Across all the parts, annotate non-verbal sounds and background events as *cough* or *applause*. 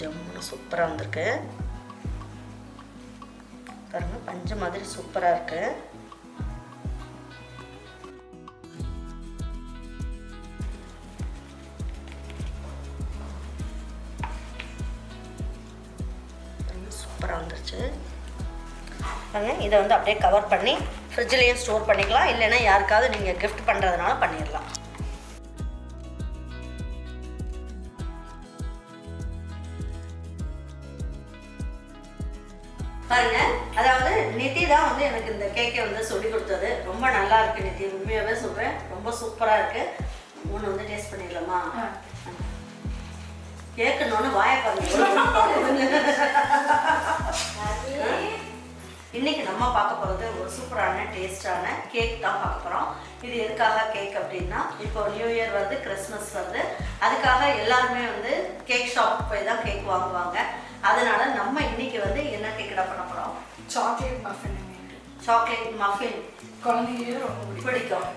ஜம்முன்னு சூப்பராக வந்திருக்கு. பாருங்க பஞ்சு மாதிரி சூப்பராக இருக்கு. சூப்பராக வந்துருச்சு. பாருங்க இதை வந்து அப்படியே கவர் பண்ணி ஃப்ரிட்ஜ்லேயும் ஸ்டோர் பண்ணிக்கலாம். இல்லைன்னா யாருக்காவது நீங்கள் கிஃப்ட் பண்ணுறதுனால பண்ணிடலாம் தான் வந்து எனக்கு இந்த கேக்கை வந்து சொல்லி கொடுத்தது. ரொம்ப நல்லா இருக்கு நிதி உண்மையாகவே சொல்கிறேன் ரொம்ப சூப்பராக இருக்கு. ஒன்று வந்து டேஸ்ட் பண்ணிடலாமா? கேட்கணுன்னு வாயை பாருங்க. இன்னைக்கு நம்ம பார்க்க போகிறது ஒரு சூப்பரான டேஸ்டான கேக் தான் பார்க்க போகிறோம் இது எதுக்காக கேக் அப்படின்னா இப்போ நியூ இயர் வந்து கிறிஸ்மஸ் வந்து அதுக்காக எல்லாருமே வந்து கேக் ஷாப் போய் தான் கேக் வாங்குவாங்க. அதனால நம்ம இன்னைக்கு வந்து என்ன கேக் பண்ண போகிறோம் சாக்லேட் மஃபின் சாக்லேட் மஃபின். குழந்தைங்களுக்கு ரொம்ப பிடிக்கும்?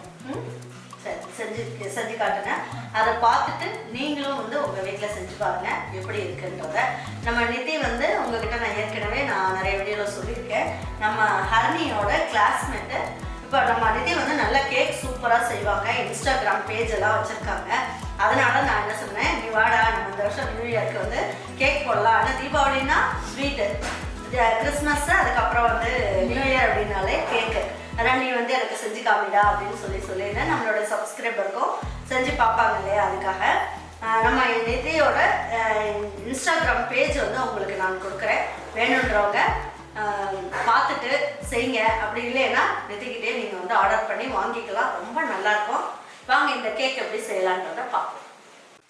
சரி செஞ்சு செஞ்சு காட்டுங்க. அதை பார்த்துட்டு நீங்களும் வந்து உங்கள் வீட்டில் செஞ்சு பாருங்க எப்படி இருக்குன்றத. நம்ம நிதி வந்து உங்ககிட்ட நான் ஏற்கனவே நான் நிறைய வீடியோவில் சொல்லியிருக்கேன். நம்ம ஹர்னியோட கிளாஸ்மேட்டு இப்போ நம்ம நிதி வந்து நல்ல கேக் சூப்பராக செய்வாங்க. இன்ஸ்டாகிராம் பேஜ் எல்லாம் வச்சுருக்காங்க. அதனால நான் என்ன சொன்னேன் நீ வாடா நம்ம இந்த வருஷம் நியூ இயர்க்கு வந்து கேக் போடலாம் ஆனால் தீபாவளினா ஸ்வீட்டு கிறிஸ்மஸ் அதுக்கப்புறம் வந்து நியூ இயர் அப்படின்னாலே கேக்கு. அதனால் நீ வந்து எனக்கு செஞ்சு காமிடா அப்படின்னு சொல்லி சொல்லியிருந்தேன் நம்மளோட சப்ஸ்கிரைபருக்கும் செஞ்சு பார்ப்பாங்க இல்லையா அதுக்காக. நம்ம நிதியோட இன்ஸ்டாகிராம் பேஜ் வந்து உங்களுக்கு நான் கொடுக்குறேன். வேணுன்றவங்க பார்த்துட்டு செய்யுங்க. அப்படி இல்லைன்னா நிதிக்கிட்டே நீங்கள் வந்து ஆர்டர் பண்ணி வாங்கிக்கலாம். ரொம்ப நல்லாயிருக்கும் வாங்க இந்த கேக் எப்படி செய்யலான்றதை பார்ப்போம்.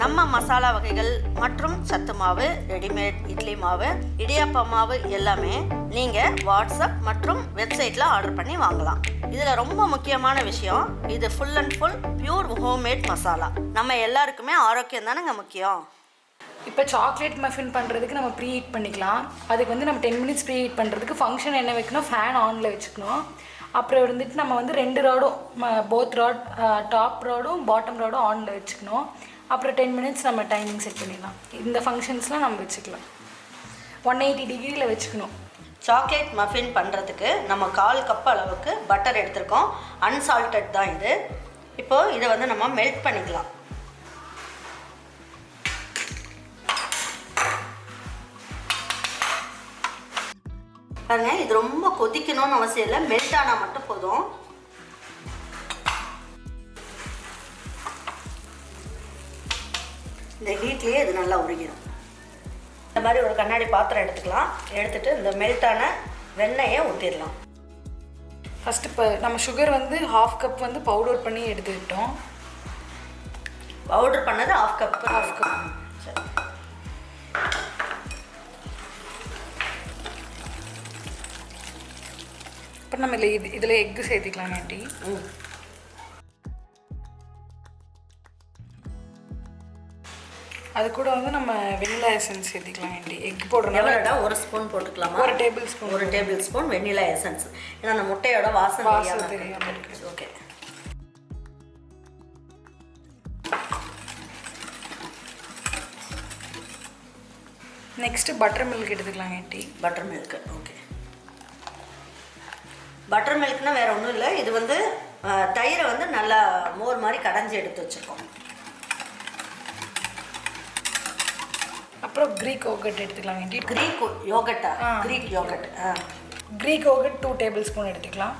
நம்ம மசாலா வகைகள் மற்றும் சத்து மாவு ரெடிமேட் இட்லி மாவு இடியாப்ப மாவு எல்லாமே நீங்கள் வாட்ஸ்அப் மற்றும் வெப்சைட்டில் ஆர்டர் பண்ணி வாங்கலாம். இதில் ரொம்ப முக்கியமான விஷயம் இது full and full pure homemade masala நம்ம எல்லாருக்குமே ஆரோக்கியம் தானேங்க முக்கியம்? இப்போ சாக்லேட் மஃபின் பண்ணுறதுக்கு நம்ம ப்ரீ ஹீட் பண்ணிக்கலாம். அதுக்கு வந்து நம்ம டென் மினிட்ஸ் ப்ரீ ஹீட் பண்ணுறதுக்கு ஃபங்க்ஷன் என்ன வைக்கணும்? ஃபேன் ஆனில் வச்சுக்கணும். அப்புறம் இருந்துட்டு நம்ம வந்து ரெண்டு ராடும் போத் ராட் டாப் ராடும் பாட்டம் ராடும் ஆனில் வச்சுக்கணும். அப்புறம் டென் மினிட்ஸ் நம்ம டைமிங் செட் பண்ணிடலாம். இந்த ஃபங்க்ஷன்ஸ்லாம் நம்ம வச்சுக்கலாம். ஒன் எயிட்டி டிகிரியில் வச்சுக்கணும். சாக்லேட் மஃபின் பண்ணுறதுக்கு நம்ம கால் கப் அளவுக்கு பட்டர் எடுத்திருக்கோம். அன்சால்டட் தான் இது. இப்போது இதை வந்து நம்ம மெல்ட் பண்ணிக்கலாம். பாருங்க இது ரொம்ப கொதிக்கணும்னு அவசியம் இல்லை. மெல்ட் ஆனால் மட்டும் போதும். இந்த ஹீட்லேயே இது நல்லா உருகிடும் இந்த மாதிரி ஒரு கண்ணாடி பாத்திரம் எடுத்துக்கலாம். எடுத்துட்டு இந்த மெல்ட்டான வெண்ணெயை ஊற்றிடலாம் ஃபஸ்ட்டு இப்போ நம்ம சுகர் வந்து ஹாஃப் கப் வந்து பவுடர் பண்ணி எடுத்துக்கிட்டோம். பவுடர் பண்ணது ஆஃப் கப் Half cup. சரி. இப்போ நம்ம இதில் இது இதில் எக்கு சேர்த்திக்கலாம் ஆண்டி. ம். அது கூட வந்து நம்ம வெனிலா எசன்ஸ் சேர்த்திக்கலாம் ஆண்டி எக் போடுறதுனால ஒரு ஸ்பூன் போட்டுக்கலாமா? ஒரு டேபிள் ஸ்பூன் ஒரு டேபிள் ஸ்பூன் வெண்ணிலா எசன்ஸ். ஏன்னா அந்த முட்டையோட வாசனை வாசனை தெரியாம தெரியாம இருக்கு. ஓகே. நெக்ஸ்ட்டு பட்டர் மில்க் எடுத்துக்கலாம் aunty buttermilk okay butter மில்க்னா வேற ஒன்றும் இல்லை. இது வந்து தயிரை வந்து நல்லா மோர் மாதிரி கடைஞ்சி எடுத்து வச்சுருக்கோம். அப்புறம் க்ரீக் யோகட் எடுத்துக்கலாம் aunty Greek யோகட்டா. Greek yogurt Greek yogurt two tablespoon எடுத்துக்கலாம்.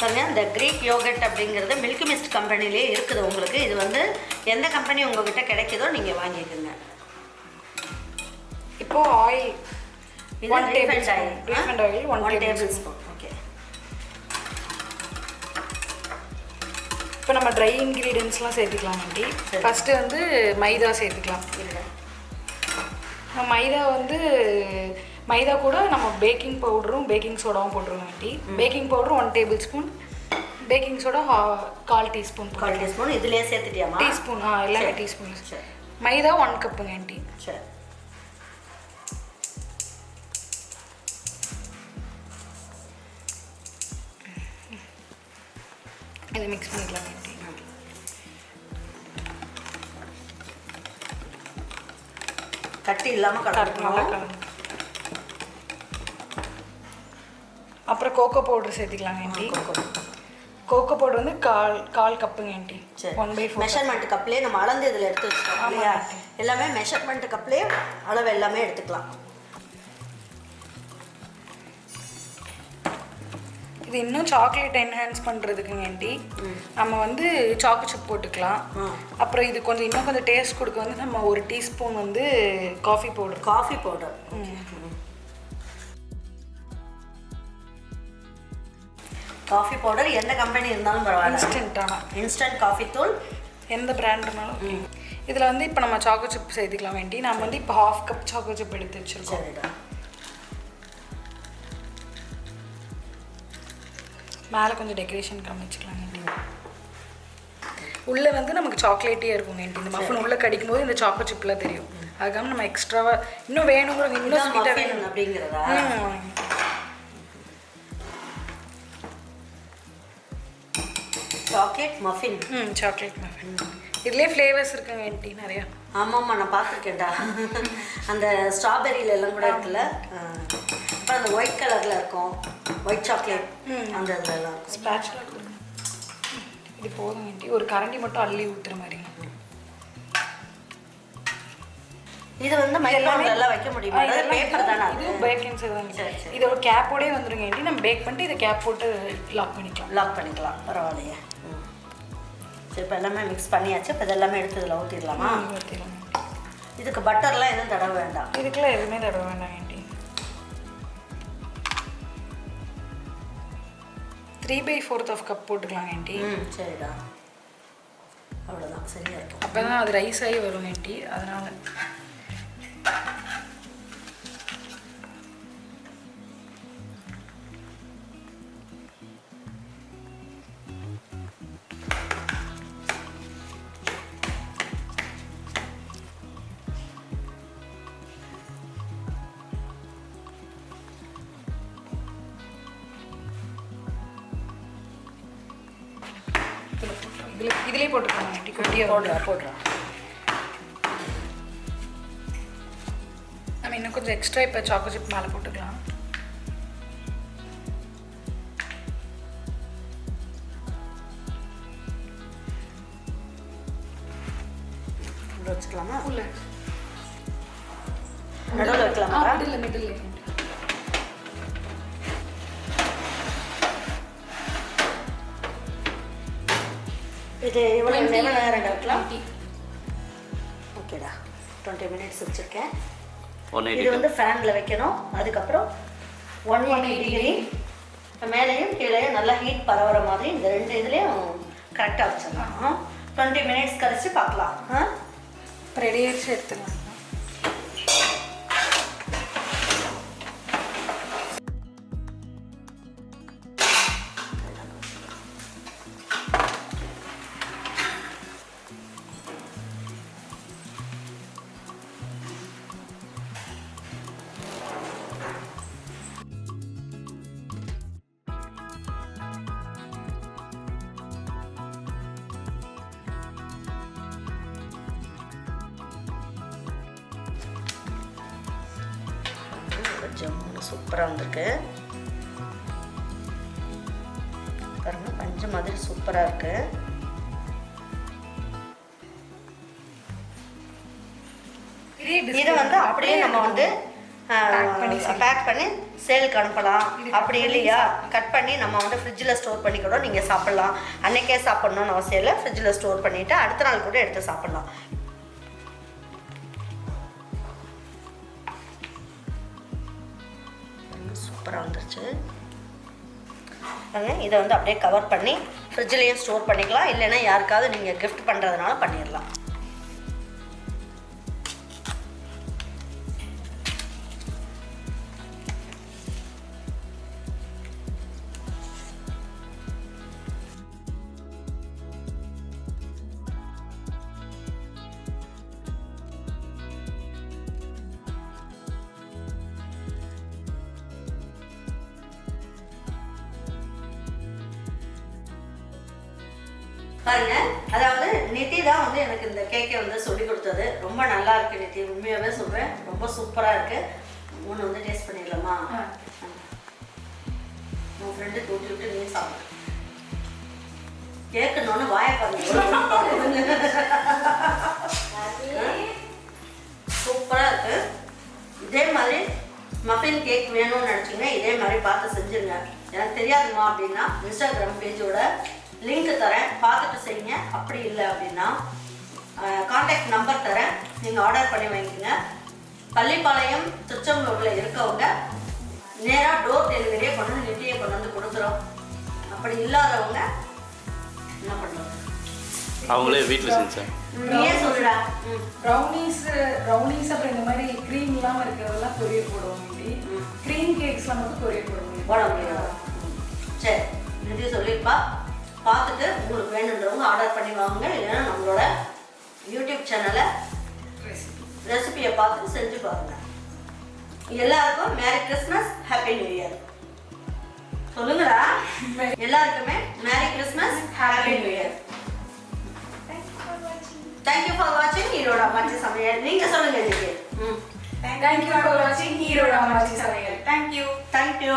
பாருங்க இந்த கிரீக் யோகட் அப்படிங்கிறது மில்க் மிஸ்ட் கம்பெனிலே இருக்குது உங்களுக்கு. இது வந்து எந்த கம்பெனி உங்ககிட்ட கிடைக்குதோ நீங்கள் வாங்கிக்கோங்க. இப்போ oil one table oil one tablespoon இப்போ நம்ம ட்ரை இன்க்ரீடியன்ஸ்லாம் சேர்த்துக்கலாம் ஆண்டி. ஃபஸ்ட்டு வந்து மைதா சேர்த்துக்கலாம். மைதா வந்து மைதா கூட நம்ம பேக்கிங் பவுடரும் பேக்கிங் சோடாவும் போட்டுருவோம் aunty. Baking powder one tablespoon baking soda கால் டீஸ்பூன் கால் டீஸ்பூன் இதுலயே சேர்த்துட்டியாமா டீஸ்பூன் ஆ எல்லாமே டீஸ்பூன் மைதா ஒன் கப்புங்க ஆண்டி. சரி. இதை மிக்ஸ் பண்ணிக்கலாம். கட்டி இல்லாம நல்லா கலக்கணும் கலந்து அப்புறம் கோகோ பவுடர் சேர்த்துக்கலாம் ஆண்டி கோகோ பவுடர் வந்து கால் கால் கப்புங்க ஆண்டி சரி. ஒன் பை மெஷர்மெண்ட் கப்லேயே நம்ம அளந்து இதில் எடுத்து வச்சுக்கோம். இல்லையா? எல்லாமே மெஷர்மெண்ட் கப்லேயே அளவு எல்லாமே எடுத்துக்கலாம். இது இன்னும் சாக்லேட் என்ஹான்ஸ் பண்ணுறதுக்குங்க ஆண்டி நம்ம வந்து சாக்கு சிப் போட்டுக்கலாம். அப்புறம் இது கொஞ்சம் இன்னும் கொஞ்சம் டேஸ்ட் கொடுக்க வந்து நம்ம ஒரு டீஸ்பூன் வந்து coffee powder coffee powder coffee powder எந்த கம்பெனி இருந்தாலும் பரவாயில்ல. இன்ஸ்டன்ட்டான இன்ஸ்டன்ட் காஃபி தூள். எந்த பிராண்டுனாலும் இதில் வந்து இப்போ நம்ம சாக்கோ சிப் சேர்த்துக்கலாம் வேண்டி நம்ம வந்து இப்போ ஹாஃப் கப் சாக்கோ சிப் எடுத்து வச்சுருக்கோம். மேலே கொஞ்சம் டெக்கரேஷன் காமிச்சிக்கலாம் உள்ளே வந்து நமக்கு சாக்லேட்டே இருக்கும் வேண்டி இந்த மஃபன் உள்ளே கடிக்கும் போது இந்த சாக்கோ சிப்லாம் தெரியும். அதுக்காக நம்ம எக்ஸ்ட்ராவாக இன்னும் வேணுங்கிறவங்க இன்னும் ஸ்வீட்டாக வேணும். அப்படிங்கிறதா. சாக்லேட் மஃபின் ம் சாக்லேட் மஃபின் இதுலேயே ஃப்ளேவர்ஸ் இருக்குங்க ஆண்டி நிறையா. ஆமாம்மா நான் பார்த்துருக்கேன்டா. அந்த ஸ்ட்ராபெரியில எல்லாம் கூட இருக்குல்ல. அப்புறம் அந்த ஒயிட் கலரில் இருக்கும். ஒயிட் சாக்லேட் அந்த இதுல எல்லாம் இருக்கும். ஸ்பேச்சுலா கொடுங்க. இது போதும் ஆண்டி ஒரு கரண்டி மட்டும் அள்ளி ஊற்றுற மாதிரிங்க இது வந்து மைக்ரோவேவ்ல வைக்க முடியுமா? இதெல்லாம் பேப்பர் தானே இது பேக்கிங் சரி. இதோட கேப்போடே வந்துருங்க ஆண்டி நம்ம பேக் பண்ணிட்டு இதை கேப் போட்டு லாக் பண்ணிக்கலாம். லாக் பண்ணிக்கலாம். பரவாயில்லையே. சரி இப்போ எல்லாமே மிக்ஸ் பண்ணியாச்சு. இப்போ இதெல்லாமே எடுத்து இதில் ஊற்றிடலாமா ம், ஊத்திடலாம். aunty. இதுக்கு பட்டர்லாம் எதுவும் தடவை வேண்டாம். இதுக்கெல்லாம் எதுவுமே தடவை வேண்டாம் three by fourth of cup போட்டுக்கலாம் ஆண்டி. சரிடா. அவ்வளோதான் சரியா இருக்கும். அப்போ தான் அது ரைஸ் ஆகி வரும் ஆண்டி. அதனால இதிலே போட்டுக்கலாம் ஆண்டி குட்டியாக போடுறா போடுறா. நம்ம இன்னும் கொஞ்சம் எக்ஸ்ட்ரா இப்போ சாக்கோ சிப் மேலே போட்டுக்கலாம். வச்சுக்கலாமா? உள்ள. நடுவில் வைக்கலாமா மிடில் மிடில் இது எவ்வளோ எவ்வளோ நேரம் வைக்கலாம் ஓகேடா. டுவெண்ட்டி மினிட்ஸ் வச்சுருக்கேன். ஒன் இது வந்து ஃபேனில் வைக்கணும். அதுக்கப்புறம் ஒன் எயிட்டி டிகிரி மேலேயும் கீழேயும் நல்லா ஹீட் பரவுற மாதிரி இந்த ரெண்டு இதுலேயும் கரெக்டாக வச்சிடலாம். டுவெண்ட்டி மினிட்ஸ் கழிச்சு பார்க்கலாம். ஆயிடுச்சு எடுத்துக்கலாம். ஜம்முன்னு சூப்பராக வந்திருக்கு. பாருங்க பஞ்சு மாதிரி சூப்பராக இருக்கு. இதை வந்து அப்படியே நம்ம வந்து. பேக் பண்ணி சேலுக்கு அனுப்பலாம். அப்படி இல்லையா? கட் பண்ணி நம்ம வந்து ஃப்ரிட்ஜில் ஸ்டோர் பண்ணி கூட நீங்கள் சாப்பிட்லாம். அன்னைக்கே சாப்பிட்ணுன்னு அவசியம் இல்லை. ஃப்ரிட்ஜில் ஸ்டோர் பண்ணிவிட்டு அடுத்த நாள் கூட எடுத்து சாப்பிட்லாம். சூப்பராக வந்துருச்சு. இதை வந்து அப்படியே கவர் பண்ணி ஃப்ரிட்ஜ்லேயும் ஸ்டோர் பண்ணிக்கலாம். இல்லைன்னா யாருக்காவது நீங்கள் கிஃப்ட் பண்ணுறதுனால பண்ணிடலாம். பாருங்க. அதாவது நிதி தான் வந்து எனக்கு இந்த கேக்கை வந்து சொல்லி கொடுத்தது. ரொம்ப நல்லா இருக்கு நிதி உண்மையாகவே சொல்கிறேன் ரொம்ப சூப்பராக இருக்கு. ஒன்று வந்து டேஸ்ட் பண்ணிடலாமா. உன் ஃப்ரெண்டு தூட்டி விட்டு நீ சாப்பிடு. கேட்கணுன்னு வாயை பாருங்க. *laughs* சூப்பராக இருக்கு. இதே மாதிரி மஃபின் கேக் வேணும்னு நினச்சிங்கன்னா இதே மாதிரி பார்த்து செஞ்சுருங்க. எனக்கு தெரியாதுமா அப்படின்னா இன்ஸ்டாகிராம் பேஜோட லிங்க் தரேன். பார்த்துட்டு செய்யுங்க. அப்படி இல்லை அப்படின்னா காண்டாக்ட் நம்பர் தரேன். நீங்கள் ஆர்டர் பண்ணி வாங்கிக்கோங்க. பள்ளிப்பாளையம் திருச்செங்கோட்டில் இருக்கவங்க நேராக டோர் டெலிவரியே கொண்டு வந்து நெட்டியை கொண்டு வந்து கொடுக்குறோம். அப்படி இல்லாதவங்க என்ன பண்ணுறது அவங்களே வீட்டில் செஞ்சேன் நீயே சொல்லுடா. ப்ரௌனிஸ் ப்ரௌனிஸ் அப்புறம் இந்த மாதிரி க்ரீம் இல்லாமல் இருக்கிறதெல்லாம் கொரியர் போடுவோம் இப்படி க்ரீம் கேக்ஸ்லாம் மட்டும் கொரியர் போடுவோம் போட முடியாது? சரி நிதி சொல்லியிருப்பா பார்த்துட்டு உங்களுக்கு வேணுன்றவங்க ஆர்டர் பண்ணி வாங்குங்க. இல்லைன்னா நம்மளோட யூடியூப் சேனலை ரெசிபியை பார்த்துட்டு செஞ்சு பாருங்க. எல்லாருக்கும் merry Christmas happy new year சொல்லுங்கடா. எல்லாருக்குமே merry Christmas happy new year thank you for வாட்சிங் ஈரோட அம்மாச்சி சமையல் நீங்கள் சொல்லுங்க இன்னைக்கு ம். தேங்க்யூ ஃபார் வாட்சிங் ஹீரோட அம்மாச்சி சமையல் தேங்க்யூ தேங்க்யூ